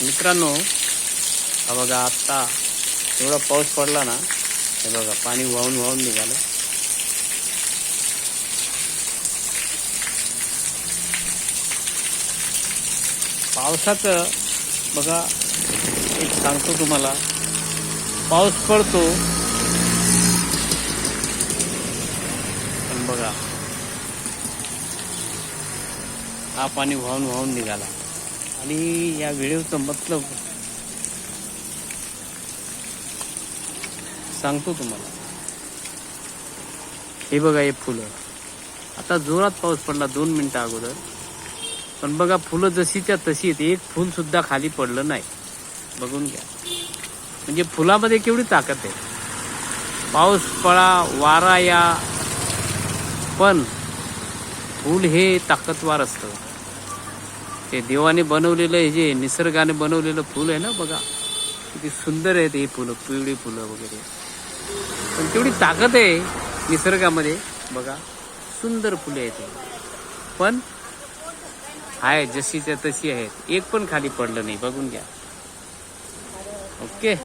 मित्रांनो हा बघा आत्ता एवढा पाऊस पडला ना हे बघा पाणी वाहून वाहून निघालं. पावसाचं बघा एक सांगतो तुम्हाला. पाऊस पडतो. पण बघा हा पाणी वाहून वाहून निघाला. आणि या व्हिडिओचं मतलब सांगतो तुम्हाला. हे बघा हे फुलं. आता जोरात पाऊस पडला दोन मिनिटं अगोदर. पण बघा फुलं जशीच्या तशी आहेत. एक फुल सुद्धा खाली पडलं नाही. बघून घ्या. म्हणजे फुलामध्ये केवढी ताकद आहे. पाऊस पळा वारा या. पण फूल हे ताकदवार असतं. ते देवाने बनवलेलं हे जे निसर्गाने बनवलेलं फुल आहे ना बघा. किती सुंदर आहेत हे फुलं पिवळी फुलं वगैरे. पण तेवढी ताकद आहे निसर्गामध्ये बघा. सुंदर फुले आहेत पण आहे जशीच्या तशी आहेत. एक पण खाली पडलं नाही बघून घ्या. ओके.